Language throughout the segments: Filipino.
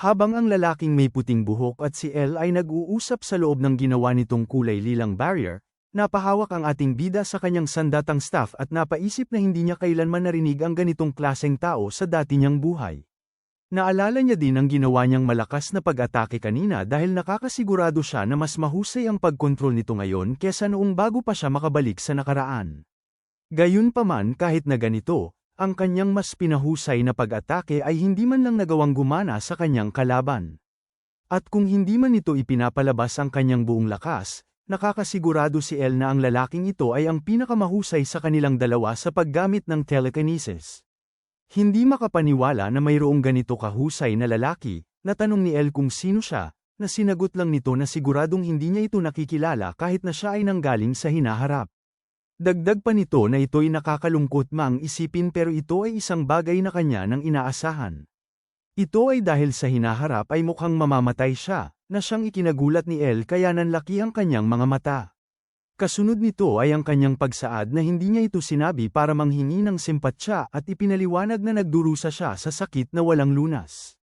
Habang ang lalaking may puting buhok at si Elle ay nag-uusap sa loob ng ginawa nitong kulay lilang barrier, napahawak ang ating bida sa kanyang sandatang staff at napaisip na hindi niya kailanman narinig ang ganitong klaseng tao sa dati niyang buhay. Naalala niya din ang ginawa niyang malakas na pag-atake kanina dahil nakakasigurado siya na mas mahusay ang pagkontrol nito ngayon kesa noong bago pa siya makabalik sa nakaraan. Gayunpaman kahit na ganito, ang kanyang mas pinahusay na pag-atake ay hindi man lang nagawang gumana sa kanyang kalaban. At kung hindi man ito ipinapalabas ang kanyang buong lakas, Nakakasigurado si El na ang lalaking ito ay ang pinakamahusay sa kanilang dalawa sa paggamit ng telekinesis. Hindi makapaniwala na mayroong ganito kahusay na lalaki, natanong ni El kung sino siya, na sinagot lang nito na siguradong hindi niya ito nakikilala kahit na siya ay nanggaling sa hinaharap. Dagdag pa nito na ito'y nakakalungkot mang isipin pero ito ay isang bagay na kanya nang inaasahan. Ito ay dahil sa hinaharap ay mukhang mamamatay siya, na siyang ikinagulat ni El kaya nanlaki ang kanyang mga mata. Kasunod nito ay ang kanyang pagsaad na hindi niya ito sinabi para manghingi ng simpatsya at ipinaliwanag na nagdurusa siya sa sakit na walang lunas.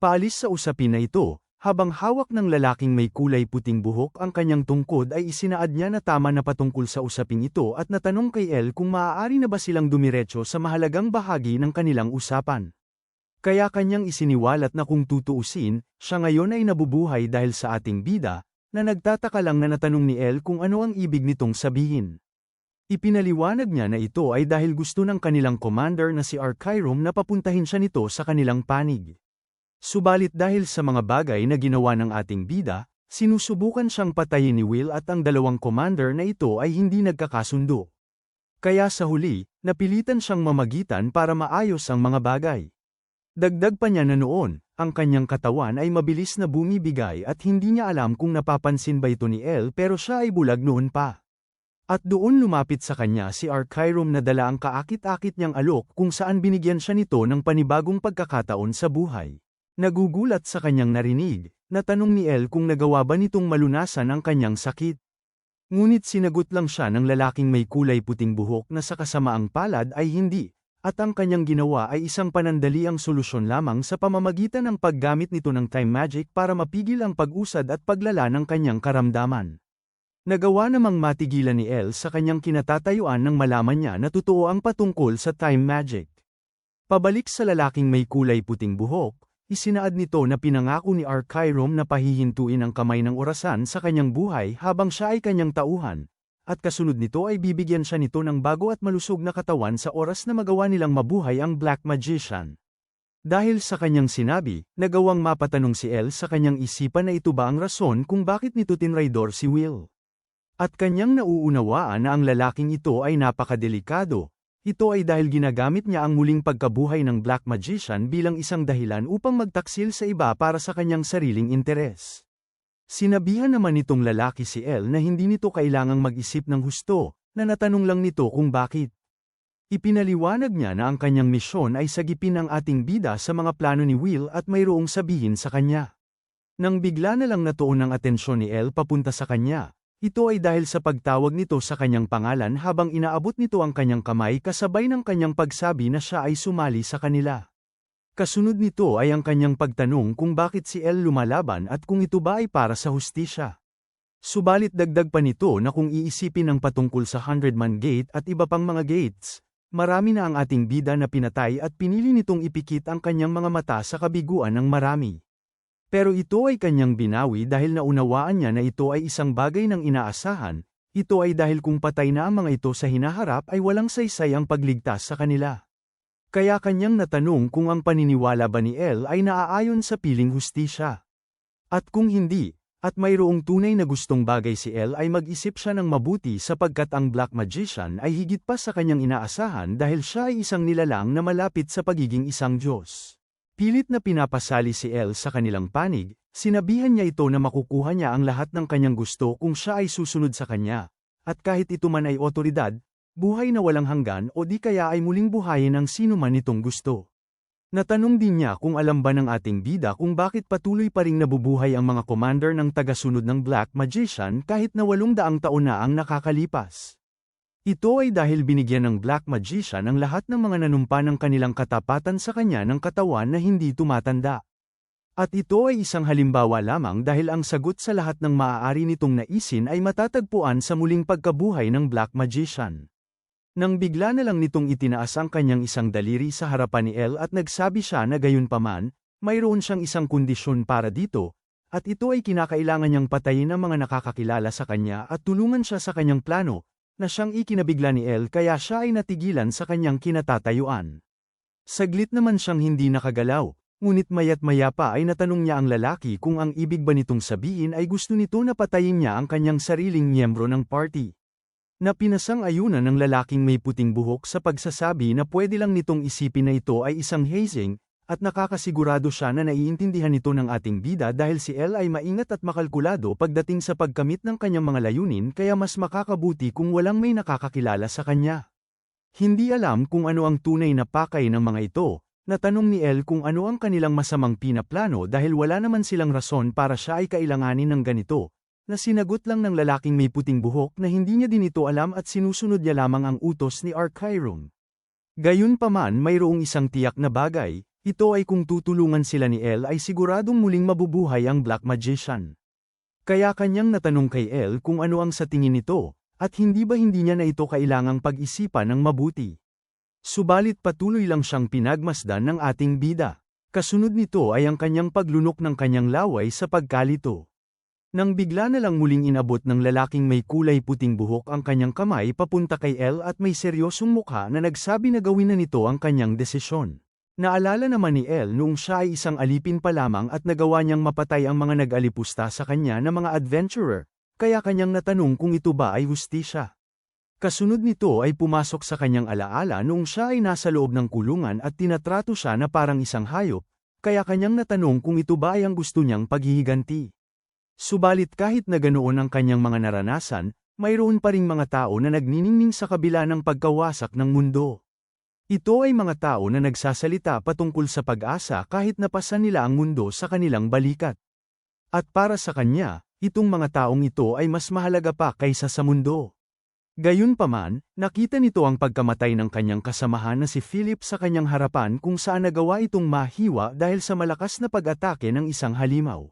Paalis sa usapin na ito, habang hawak ng lalaking may kulay puting buhok ang kanyang tungkod ay isinaad niya na tama na patungkol sa usaping ito at natanong kay El kung maaari na ba silang dumiretso sa mahalagang bahagi ng kanilang usapan. Kaya kanyang isiniwalat na kung tutuusin, siya ngayon ay nabubuhay dahil sa ating bida, na nagtataka lang na natanong ni El kung ano ang ibig nitong sabihin. Ipinaliwanag niya na ito ay dahil gusto ng kanilang commander na si Archirom na papuntahin siya nito sa kanilang panig. Subalit dahil sa mga bagay na ginawa ng ating bida, sinusubukan siyang patayin ni Will at ang dalawang commander na ito ay hindi nagkakasundo. Kaya sa huli, napilitan siyang mamagitan para maayos ang mga bagay. Dagdag pa niya na noon, ang kanyang katawan ay mabilis na bumibigay at hindi niya alam kung napapansin ba ito ni El pero siya ay bulag noon pa. At doon lumapit sa kanya si Archirom na dala ang kaakit-akit niyang alok kung saan binigyan siya nito ng panibagong pagkakataon sa buhay. Nagugulat sa kanyang narinig, natanong ni El kung nagawa ba nitong malunasan ang kanyang sakit. Ngunit sinagot lang siya ng lalaking may kulay puting buhok na sa kasamaang palad ay hindi, at ang kanyang ginawa ay isang panandaliang solusyon lamang sa pamamagitan ng paggamit nito ng time magic para mapigil ang pag-usad at paglala ng kanyang karamdaman. Nagawa namang matigilan ni El sa kanyang kinatatayuan nang malaman niya na totoo ang patungkol sa time magic. Pabalik sa lalaking may kulay puting buhok, isinaad nito na pinangako ni Archirom na pahihintuin ang kamay ng orasan sa kanyang buhay habang siya ay kanyang tauhan, at kasunod nito ay bibigyan siya nito ng bago at malusog na katawan sa oras na magawa nilang mabuhay ang Black Magician. Dahil sa kanyang sinabi, nagawang mapatanong si El sa kanyang isipan na ito ba ang rason kung bakit nito tinraidor si Will. At kanyang nauunawaan na ang lalaking ito ay napakadelikado, ito ay dahil ginagamit niya ang muling pagkabuhay ng Black Magician bilang isang dahilan upang magtaksil sa iba para sa kanyang sariling interes. Sinabihan naman nitong lalaki si El na hindi nito kailangang mag-isip ng husto, na natanong lang nito kung bakit. Ipinaliwanag niya na ang kanyang misyon ay sagipin ang ating bida sa mga plano ni Will at mayroong sabihin sa kanya. Nang bigla na lang natuon ang atensyon ni El papunta sa kanya, ito ay dahil sa pagtawag nito sa kanyang pangalan habang inaabot nito ang kanyang kamay kasabay ng kanyang pagsabi na siya ay sumali sa kanila. Kasunod nito ay ang kanyang pagtanong kung bakit si El lumalaban at kung ito ba ay para sa hustisya. Subalit dagdag pa nito na kung iisipin ang patungkol sa Hundred-Man Gate at iba pang mga gates, marami na ang ating bida na pinatay at pinili nitong ipikit ang kanyang mga mata sa kabiguan ng marami. Pero ito ay kanyang binawi dahil naunawaan niya na ito ay isang bagay ng inaasahan, ito ay dahil kung patay na ang mga ito sa hinaharap ay walang saysay ang pagligtas sa kanila. Kaya kanyang natanong kung ang paniniwala ba ni El ay naaayon sa piling hustisya. At kung hindi, at mayroong tunay na gustong bagay si El ay mag-isip siya ng mabuti sapagkat ang Black Magician ay higit pa sa kanyang inaasahan dahil siya ay isang nilalang na malapit sa pagiging isang Diyos. Pilit na pinapasali si El sa kanilang panig, sinabihan niya ito na makukuha niya ang lahat ng kanyang gusto kung siya ay susunod sa kanya. At kahit ito man ay otoridad, buhay na walang hanggan o di kaya ay muling buhayin ng sino man itong gusto. Natanong din niya kung alam ba ng ating bida kung bakit patuloy pa ring nabubuhay ang mga commander ng tagasunod ng Black Magician kahit na walong daang taon na ang nakakalipas. Ito ay dahil binigyan ng Black Magician ang lahat ng mga nanumpa ng kanilang katapatan sa kanya ng katawan na hindi tumatanda. At ito ay isang halimbawa lamang dahil ang sagot sa lahat ng maaari nitong naisin ay matatagpuan sa muling pagkabuhay ng Black Magician. Nang bigla na lang nitong itinaas ang kanyang isang daliri sa harapan ni El at nagsabi siya na gayon paman, mayroon siyang isang kondisyon para dito, at ito ay kinakailangan niyang patayin ang mga nakakakilala sa kanya at tulungan siya sa kanyang plano, na siyang ikinabigla ni El kaya siya ay natigilan sa kanyang kinatatayuan. Saglit naman siyang hindi nakagalaw, ngunit mayat maya pa ay natanong niya ang lalaki kung ang ibig ba nitong sabihin ay gusto nito na patayin niya ang kanyang sariling miyembro ng party. Na pinasang ayunan ng lalaking may puting buhok sa pagsasabi na pwede lang nitong isipin na ito ay isang hazing, at nakakasigurado siya na naiintindihan nito ng ating bida dahil si El ay maingat at makalkulado pagdating sa pagkamit ng kanyang mga layunin kaya mas makakabuti kung walang may nakakakilala sa kanya. Hindi alam kung ano ang tunay na pakay ng mga ito, natanong ni El kung ano ang kanilang masamang pinaplano dahil wala naman silang rason para siya ay kailanganin ng ganito, na sinagot lang ng lalaking may puting buhok na hindi niya din ito alam at sinusunod niya lamang ang utos ni Archirum. Gayunpaman mayroong isang tiyak na bagay, ito ay kung tutulungan sila ni El ay siguradong muling mabubuhay ang Black Magician. Kaya kanyang natanong kay El kung ano ang sa tingin nito, at hindi ba hindi niya na ito kailangang pag-isipan ng mabuti. Subalit patuloy lang siyang pinagmasdan ng ating bida. Kasunod nito ay ang kanyang paglunok ng kanyang laway sa pagkalito. Nang bigla na lang muling inabot ng lalaking may kulay puting buhok ang kanyang kamay papunta kay El at may seryosong mukha na nagsabi na gawin na nito ang kanyang desisyon. Naalala naman ni El noong siya ay isang alipin pa lamang at nagawa niyang mapatay ang mga nag-alipusta sa kanya na mga adventurer, kaya kanyang natanong kung ito ba ay hustisya. Kasunod nito ay pumasok sa kanyang alaala noong siya ay nasa loob ng kulungan at tinatrato siya na parang isang hayop, kaya kanyang natanong kung ito ba ay ang gusto niyang paghihiganti. Subalit kahit na ganoon ang kanyang mga naranasan, mayroon pa ring mga tao na nagniningning sa kabila ng pagkawasak ng mundo. Ito ay mga tao na nagsasalita patungkol sa pag-asa kahit napasan nila ang mundo sa kanilang balikat. At para sa kanya, itong mga taong ito ay mas mahalaga pa kaysa sa mundo. Gayunpaman, nakita nito ang pagkamatay ng kanyang kasamahan na si Philip sa kanyang harapan kung saan nagawa itong mahiwa dahil sa malakas na pag-atake ng isang halimaw.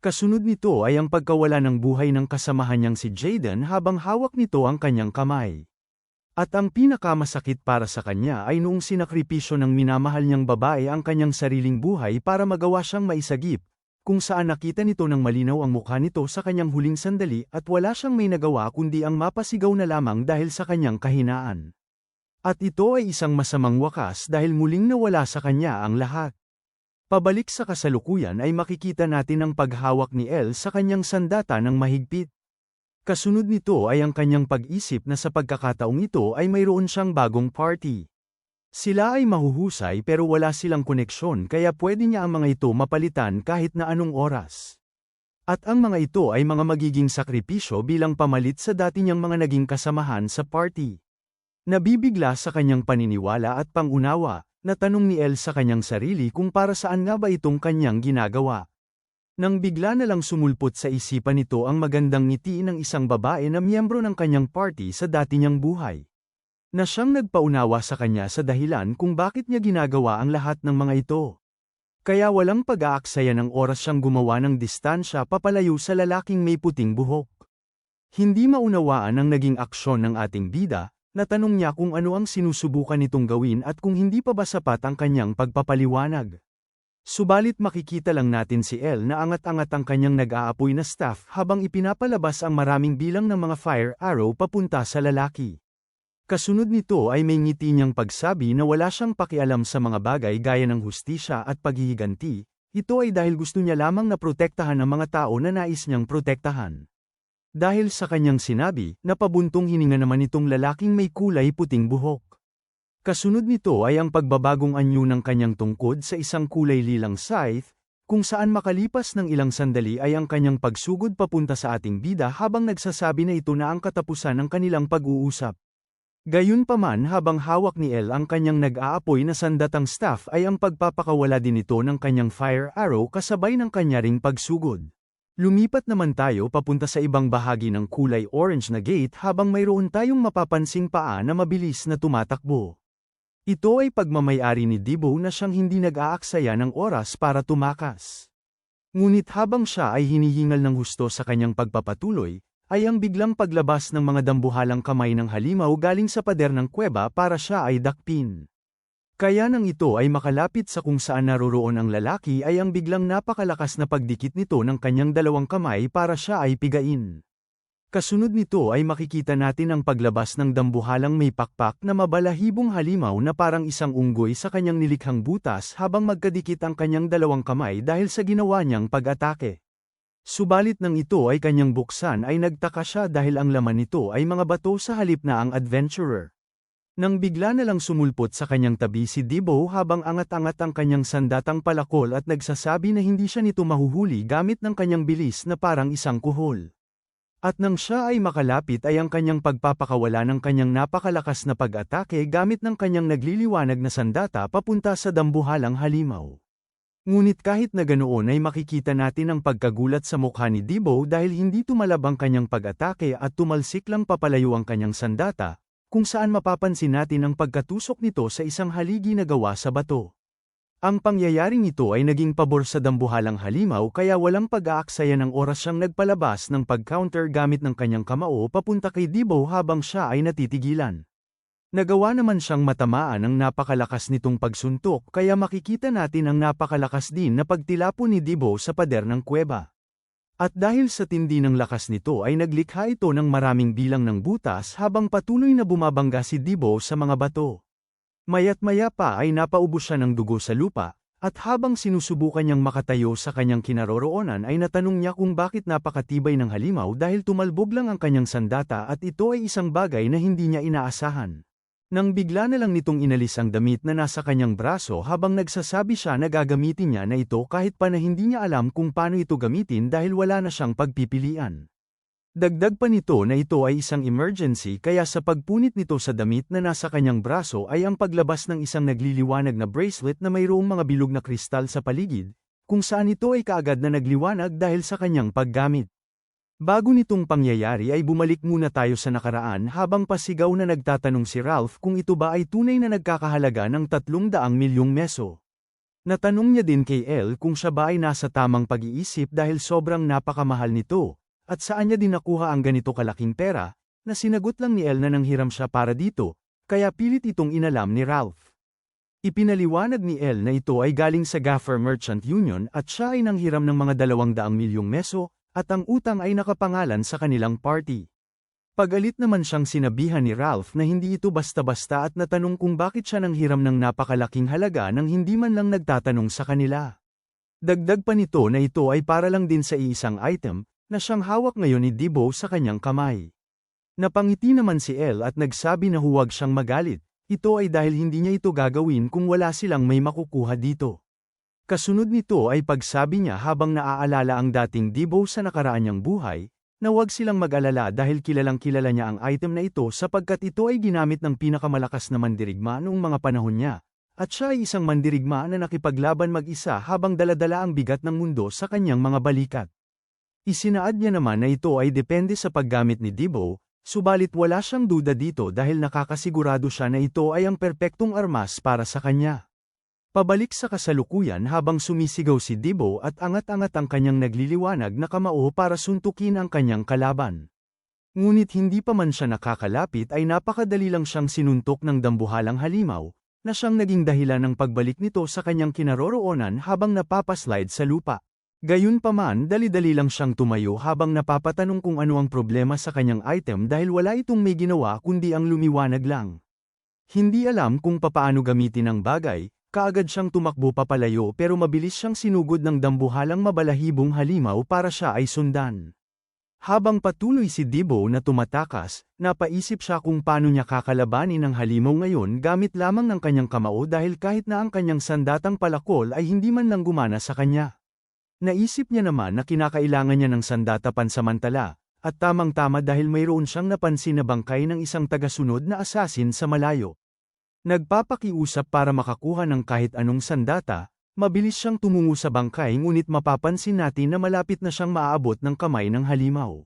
Kasunod nito ay ang pagkawala ng buhay ng kasamahan niyang si Jaden habang hawak nito ang kanyang kamay. At ang pinakamasakit para sa kanya ay noong sinakripisyo ng minamahal niyang babae ang kanyang sariling buhay para magawa siyang maisagip, kung saan nakita nito ng malinaw ang mukha nito sa kanyang huling sandali at wala siyang may nagawa kundi ang mapasigaw na lamang dahil sa kanyang kahinaan. At ito ay isang masamang wakas dahil muling nawala sa kanya ang lahat. Pabalik sa kasalukuyan ay makikita natin ang paghawak ni El sa kanyang sandata ng mahigpit. Kasunod nito ay ang kanyang pag-isip na sa pagkakataong ito ay mayroon siyang bagong party. Sila ay mahuhusay pero wala silang koneksyon kaya pwede niya ang mga ito mapalitan kahit na anong oras. At ang mga ito ay mga magiging sakripisyo bilang pamalit sa dati niyang mga naging kasamahan sa party. Nabibigla sa kanyang paniniwala at pangunawa, Natanong ni El sa kanyang sarili kung para saan nga ba itong kanyang ginagawa. Nang bigla na lang sumulpot sa isipan nito ang magandang ngiti ng isang babae na miyembro ng kanyang party sa dati niyang buhay. Na siyang nagpaunawa sa kanya sa dahilan kung bakit niya ginagawa ang lahat ng mga ito. Kaya walang pag-aaksaya ng oras siyang gumawa ng distansya papalayo sa lalaking may puting buhok. Hindi maunawaan ang naging aksyon ng ating bida, Natanong niya kung ano ang sinusubukan nitong gawin at kung hindi pa ba sapat ang kanyang pagpapaliwanag. Subalit makikita lang natin si El na angat-angat ang kanyang nag-aapoy na staff habang ipinapalabas ang maraming bilang ng mga fire arrow papunta sa lalaki. Kasunod nito ay may ngiti niyang pagsabi na wala siyang pakialam sa mga bagay gaya ng hustisya at paghihiganti, ito ay dahil gusto niya lamang na protektahan ang mga tao na nais niyang protektahan. Dahil sa kanyang sinabi, napabuntong hininga naman itong lalaking may kulay puting buhok. Kasunod nito ay ang pagbabagong anyo ng kanyang tungkod sa isang kulay lilang scythe, kung saan makalipas ng ilang sandali ay ang kanyang pagsugod papunta sa ating bida habang nagsasabi na ito na ang katapusan ng kanilang pag-uusap. Gayunpaman habang hawak ni El ang kanyang nag-aapoy na sandatang staff ay ang pagpapakawala din ito ng kanyang fire arrow kasabay ng kanya ring pagsugod. Lumipat naman tayo papunta sa ibang bahagi ng kulay orange na gate habang mayroon tayong mapapansing paa na mabilis na tumatakbo. Ito ay pagmamayari ni Dibo na siyang hindi nag-aaksaya ng oras para tumakas. Ngunit habang siya ay hinihingal ng husto sa kanyang pagpapatuloy, ay ang biglang paglabas ng mga dambuhalang kamay ng halimaw galing sa pader ng kuweba para siya ay dakpin. Kaya nang ito ay makalapit sa kung saan naroroon ang lalaki ay ang biglang napakalakas na pagdikit nito ng kanyang dalawang kamay para siya ay pigain. Kasunod nito ay makikita natin ang paglabas ng dambuhalang may pakpak na mabalahibong halimaw na parang isang unggoy sa kanyang nilikhang butas habang magkadikit ang kanyang dalawang kamay dahil sa ginawa niyang pag-atake. Subalit nang ito ay kanyang buksan ay nagtaka siya dahil ang laman nito ay mga bato sa halip na ang adventurer. Nang bigla na lang sumulpot sa kanyang tabi si Debo habang angat-angat ang kanyang sandatang palakol at nagsasabi na hindi siya nito mahuhuli gamit ng kanyang bilis na parang isang kuhol. At nang siya ay makalapit ay ang kanyang pagpapakawala ng kanyang napakalakas na pag-atake gamit ng kanyang nagliliwanag na sandata papunta sa dambuhalang halimaw. Ngunit kahit na ganoon ay makikita natin ang pagkagulat sa mukha ni Debo dahil hindi tumalab ang kanyang pag-atake at tumalsik lang papalayo ang kanyang sandata, kung saan mapapansin natin ang pagkatusok nito sa isang haligi na gawa sa bato. Ang pangyayaring ito ay naging pabor sa dambuhalang halimaw kaya walang pag-aaksaya ng oras siyang nagpalabas ng pag-counter gamit ng kanyang kamao papunta kay Debo habang siya ay natitigilan. Nagawa naman siyang matamaan ng napakalakas nitong pagsuntok kaya makikita natin ang napakalakas din na pagtilapo ni Debo sa pader ng kuweba. At dahil sa tindi ng lakas nito ay naglikha ito ng maraming bilang ng butas habang patuloy na bumabangga si Debo sa mga bato. Mayat maya pa ay napaubos siya ng dugo sa lupa, at habang sinusubukan niyang makatayo sa kanyang kinaroroonan ay natanong niya kung bakit napakatibay ng halimaw dahil tumalbog lang ang kanyang sandata at ito ay isang bagay na hindi niya inaasahan. Nang bigla na lang nitong inalis ang damit na nasa kanyang braso habang nagsasabi siya na gagamitin niya na ito kahit pa na hindi niya alam kung paano ito gamitin dahil wala na siyang pagpipilian. Dagdag pa nito na ito ay isang emergency kaya sa pagpunit nito sa damit na nasa kanyang braso ay ang paglabas ng isang nagliliwanag na bracelet na mayroong mga bilog na kristal sa paligid, kung saan ito ay kaagad na nagliwanag dahil sa kanyang paggamit. Bago nitong pangyayari ay bumalik muna tayo sa nakaraan habang pasigaw na nagtatanong si Ralph kung ito ba ay tunay na nagkakahalaga ng 300 milyong meso. Natanong niya din kay Elle kung siya ba ay nasa tamang pag-iisip dahil sobrang napakamahal nito, at saan niya din nakuha ang ganito kalaking pera, na sinagot lang ni El na nanghiram siya para dito, kaya pilit itong inalam ni Ralph. Ipinaliwanag ni El na ito ay galing sa Gaffer Merchant Union at siya ay nanghiram ng mga dalawang daang milyong meso, at ang utang ay nakapangalan sa kanilang party. Pagalit naman siyang sinabihan ni Ralph na hindi ito basta-basta at natanong kung bakit siya nanghiram ng napakalaking halaga nang hindi man lang nagtatanong sa kanila. Dagdag pa nito na ito ay para lang din sa iisang item, na siyang hawak ngayon ni Debo sa kanyang kamay. Napangiti naman si El at nagsabi na huwag siyang magalit, ito ay dahil hindi niya ito gagawin kung wala silang may makukuha dito. Kasunod nito ay pagsabi niya habang naaalala ang dating Debo sa nakaraan niyang buhay, na huwag silang mag-alala dahil kilalang kilala niya ang item na ito sapagkat ito ay ginamit ng pinakamalakas na mandirigma noong mga panahon niya, at siya ay isang mandirigma na nakipaglaban mag-isa habang daladala ang bigat ng mundo sa kanyang mga balikat. Isinaad niya naman na ito ay depende sa paggamit ni Debo, subalit wala siyang duda dito dahil nakakasigurado siya na ito ay ang perpektong armas para sa kanya. Pabalik sa kasalukuyan habang sumisigaw si Debo at angat-angat ang kanyang nagliliwanag na kamao para suntukin ang kanyang kalaban. Ngunit hindi pa man siya nakakalapit ay napakadali lang siyang sinuntok ng dambuhalang halimaw, na siyang naging dahilan ng pagbalik nito sa kanyang kinaroroonan habang napapaslide sa lupa. Gayunpaman dali-dali lang siyang tumayo habang napapatanong kung ano ang problema sa kanyang item dahil wala itong may ginawa kundi ang lumiwanag lang. Hindi alam kung papaano gamitin ang bagay, kaagad siyang tumakbo papalayo pero mabilis siyang sinugod ng dambuhalang mabalahibong halimaw para siya ay sundan. Habang patuloy si Debo na tumatakas, napaisip siya kung paano niya kakalabanin ang halimaw ngayon gamit lamang ng kanyang kamao dahil kahit na ang kanyang sandatang palakol ay hindi man lang gumana sa kanya. Naisip niya naman na kinakailangan niya ng sandata pansamantala, at tamang-tama dahil mayroon siyang napansin na bangkay ng isang tagasunod na asasin sa malayo. Nagpapakiusap para makakuha ng kahit anong sandata, mabilis siyang tumungo sa bangkay ngunit mapapansin natin na malapit na siyang maaabot ng kamay ng halimaw.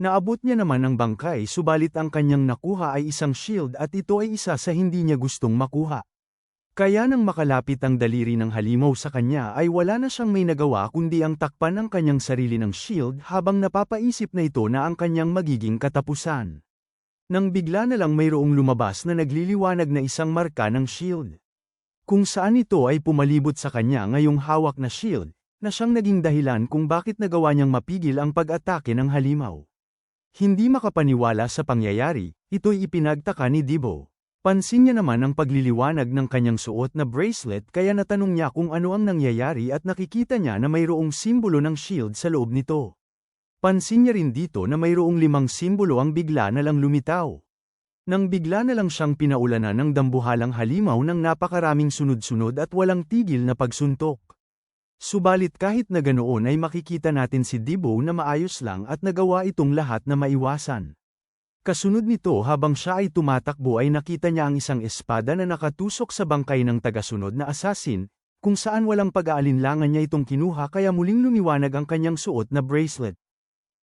Naabot niya naman ang bangkay subalit ang kanyang nakuha ay isang shield at ito ay isa sa hindi niya gustong makuha. Kaya nang makalapit ang daliri ng halimaw sa kanya ay wala na siyang may nagawa kundi ang takpan ang kanyang sarili ng shield habang napapaisip na ito na ang kanyang magiging katapusan. Nang bigla na lang mayroong lumabas na nagliliwanag na isang marka ng shield. Kung saan ito ay pumalibot sa kanya ngayong hawak na shield, na siyang naging dahilan kung bakit nagawa niyang mapigil ang pag-atake ng halimaw. Hindi makapaniwala sa pangyayari, ito'y ipinagtaka ni Dibo. Pansin niya naman ang pagliliwanag ng kanyang suot na bracelet kaya natanong niya kung ano ang nangyayari at nakikita niya na mayroong simbolo ng shield sa loob nito. Pansin niya rin dito na mayroong limang simbolo ang bigla na lang lumitaw. Nang bigla na lang siyang pinaulanan ng dambuhalang halimaw ng napakaraming sunod-sunod at walang tigil na pagsuntok. Subalit kahit na ganoon ay makikita natin si Dibo na maayos lang at nagawa itong lahat na maiwasan. Kasunod nito habang siya ay tumatakbo ay nakita niya ang isang espada na nakatusok sa bangkay ng tagasunod na asasin, kung saan walang pag-aalinlangan niya itong kinuha kaya muling lumiwanag ang kanyang suot na bracelet.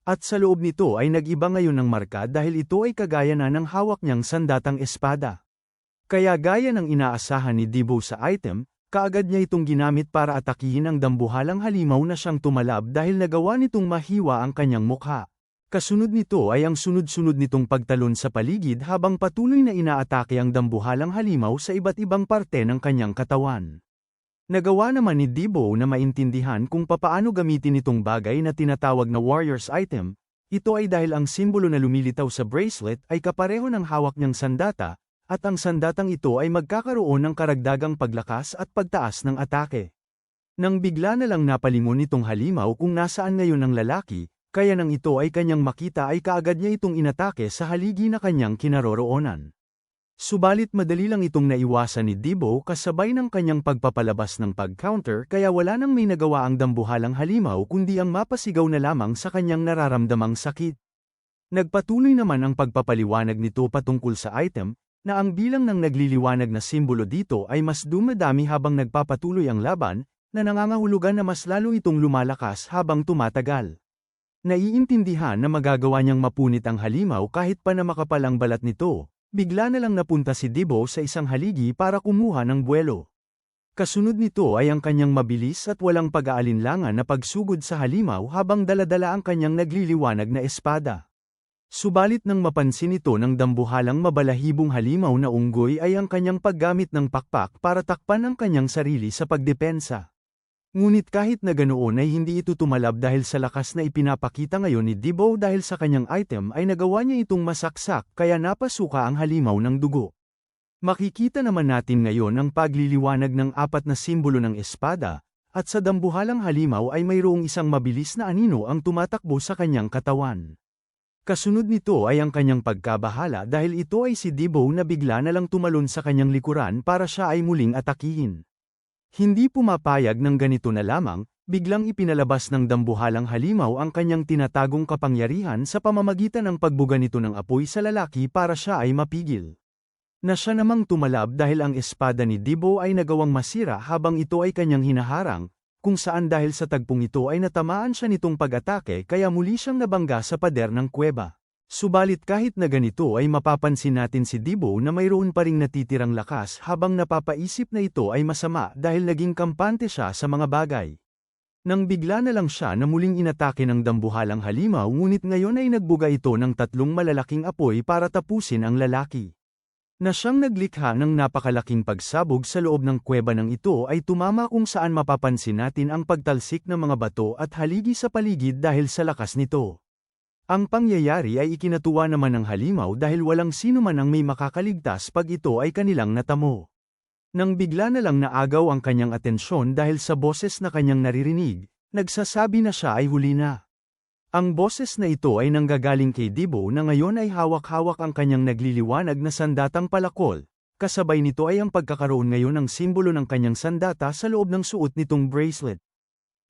At sa loob nito ay nag-iba ngayon ng marka dahil ito ay kagaya na ng hawak niyang sandatang espada. Kaya gaya ng inaasahan ni Dibo sa item, kaagad niya itong ginamit para atakihin ang dambuhalang halimaw na siyang tumalab dahil nagawa nitong mahiwa ang kanyang mukha. Kasunod nito ay ang sunod-sunod nitong pagtalon sa paligid habang patuloy na inaatake ang dambuhalang halimaw sa iba't ibang parte ng kanyang katawan. Nagawa naman ni Debo na maintindihan kung papaano gamitin itong bagay na tinatawag na warrior's item, ito ay dahil ang simbolo na lumilitaw sa bracelet ay kapareho ng hawak niyang sandata, at ang sandatang ito ay magkakaroon ng karagdagang paglakas at pagtaas ng atake. Nang bigla na lang napalingon nitong halimaw kung nasaan ngayon ang lalaki, kaya nang ito ay kanyang makita ay kaagad niya itong inatake sa haligi na kanyang kinaroroonan. Subalit madali lang itong naiwasan ni Debo kasabay ng kanyang pagpapalabas ng pag-counter kaya wala nang may nagawa ang dambuhalang halimaw kundi ang mapasigaw na lamang sa kanyang nararamdamang sakit. Nagpatuloy naman ang pagpapaliwanag nito patungkol sa item, na ang bilang ng nagliliwanag na simbolo dito ay mas dumadami habang nagpapatuloy ang laban, na nangangahulugan na mas lalo itong lumalakas habang tumatagal. Naiintindihan na magagawa niyang mapunit ang halimaw kahit pa na makapal ang balat nito. Bigla na lang napunta si Dibo sa isang haligi para kumuha ng buwelo. Kasunod nito ay ang kanyang mabilis at walang pag-aalinlangan na pagsugod sa halimaw habang daladala ang kanyang nagliliwanag na espada. Subalit nang mapansin ito ng dambuhalang mabalahibong halimaw na unggoy ay ang kanyang paggamit ng pakpak para takpan ang kanyang sarili sa pagdepensa. Ngunit kahit na ganoon ay hindi ito tumalab dahil sa lakas na ipinapakita ngayon ni Debo dahil sa kanyang item ay nagawa niya itong masaksak kaya napasuka ang halimaw ng dugo. Makikita naman natin ngayon ang pagliliwanag ng apat na simbolo ng espada, at sa dambuhalang halimaw ay mayroong isang mabilis na anino ang tumatakbo sa kanyang katawan. Kasunod nito ay ang kanyang pagkabahala dahil ito ay si Debo na bigla na lang tumalon sa kanyang likuran para siya ay muling atakihin. Hindi pumapayag ng ganito na lamang, biglang ipinalabas ng dambuhalang halimaw ang kanyang tinatagong kapangyarihan sa pamamagitan ng pagbuga nito ng apoy sa lalaki para siya ay mapigil. Na siya namang tumalab dahil ang espada ni Dibo ay nagawang masira habang ito ay kanyang hinaharang, kung saan dahil sa tagpong ito ay natamaan siya nitong pag-atake kaya muli siyang nabangga sa pader ng kuweba. Subalit kahit na ganito ay mapapansin natin si Dibo na mayroon pa ring natitirang lakas habang napapaisip na ito ay masama dahil naging kampante siya sa mga bagay. Nang bigla na lang siya na muling inatake ng dambuhalang halimaw ngunit ngayon ay nagbuga ito ng tatlong malalaking apoy para tapusin ang lalaki. Na siyang naglikha ng napakalaking pagsabog sa loob ng kuweba ng ito ay tumama kung saan mapapansin natin ang pagtalsik ng mga bato at haligi sa paligid dahil sa lakas nito. Ang pangyayari ay ikinatuwa naman ng halimaw dahil walang sino man ang may makakaligtas pag ito ay kanilang natamo. Nang bigla na lang naagaw ang kanyang atensyon dahil sa boses na kanyang naririnig, nagsasabi na siya ay huli na. Ang boses na ito ay nanggagaling kay Dibo na ngayon ay hawak-hawak ang kanyang nagliliwanag na sandatang palakol, kasabay nito ay ang pagkakaroon ngayon ng simbolo ng kanyang sandata sa loob ng suot nitong bracelet.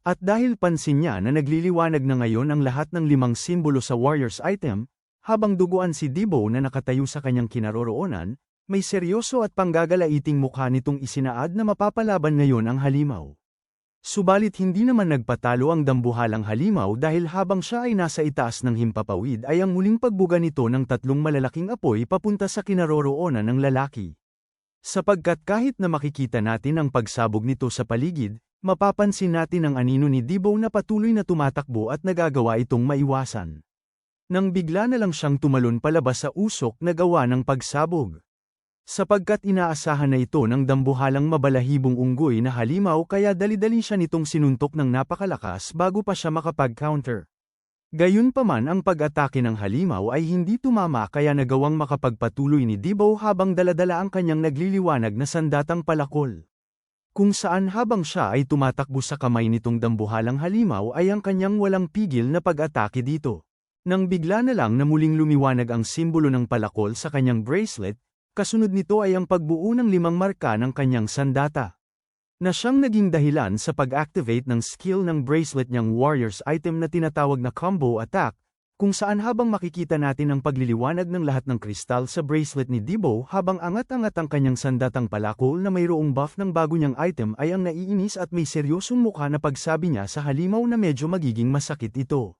At dahil pansin niya na nagliliwanag na ngayon ang lahat ng limang simbolo sa warrior's item, habang duguan si Dibo na nakatayo sa kanyang kinaroroonan, may seryoso at panggagalaiting mukha nitong isinaad na mapapalaban ngayon ang halimaw. Subalit hindi naman nagpatalo ang dambuhalang halimaw dahil habang siya ay nasa itaas ng himpapawid ay ang muling pagbuga nito ng tatlong malalaking apoy papunta sa kinaroroonan ng lalaki. Sapagkat kahit na makikita natin ang pagsabog nito sa paligid, mapapansin natin ang anino ni Dibo na patuloy na tumatakbo at nagagawa itong maiwasan. Nang bigla na lang siyang tumalon palabas sa usok na gawa ng pagsabog. Sapagkat inaasahan na ito ng dambuhalang mabalahibong unggoy na halimaw kaya dali-dali siya nitong sinuntok ng napakalakas bago pa siya makapag-counter. Gayunpaman ang pag-atake ng halimaw ay hindi tumama kaya nagawang makapagpatuloy ni Dibo habang daladala ang kanyang nagliliwanag na sandatang palakol. Kung saan habang siya ay tumatakbo sa kamay nitong dambuhalang halimaw ay ang kanyang walang pigil na pag-atake dito. Nang bigla na lang na muling lumiwanag ang simbolo ng palakol sa kanyang bracelet, kasunod nito ay ang pagbuo ng limang marka ng kanyang sandata. Na siyang naging dahilan sa pag-activate ng skill ng bracelet niyang warrior's item na tinatawag na combo attack, kung saan habang makikita natin ang pagliliwanag ng lahat ng kristal sa bracelet ni Debo habang angat-angat ang kanyang sandatang palakol na mayroong buff ng bago niyang item ay ang naiinis at may seryosong mukha na pagsabi niya sa halimaw na medyo magiging masakit ito.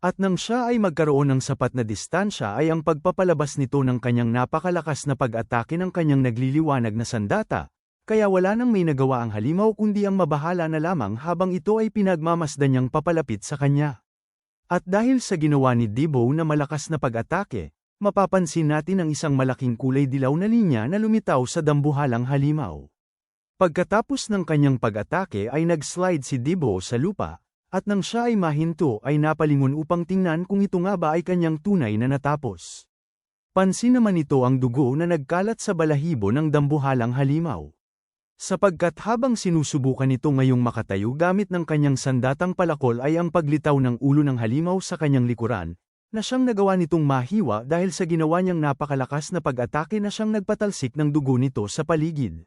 At nang siya ay magkaroon ng sapat na distansya ay ang pagpapalabas nito ng kanyang napakalakas na pag-atake ng kanyang nagliliwanag na sandata, kaya wala nang may nagawa ang halimaw kundi ang mabahala na lamang habang ito ay pinagmamasdan niyang papalapit sa kanya. At dahil sa ginawa ni Debo na malakas na pag-atake, mapapansin natin ang isang malaking kulay dilaw na linya na lumitaw sa dambuhalang halimaw. Pagkatapos ng kanyang pag-atake ay nag-slide si Debo sa lupa, at nang siya ay mahinto ay napalingon upang tingnan kung ito nga ba ay kanyang tunay na natapos. Pansin naman ito ang dugo na nagkalat sa balahibo ng dambuhalang halimaw. Sapagkat habang sinusubukan ito ngayong makatayo gamit ng kanyang sandatang palakol ay ang paglitaw ng ulo ng halimaw sa kanyang likuran, na siyang nagawa nitong mahiwa dahil sa ginawa niyang napakalakas na pag-atake na siyang nagpatalsik ng dugo nito sa paligid.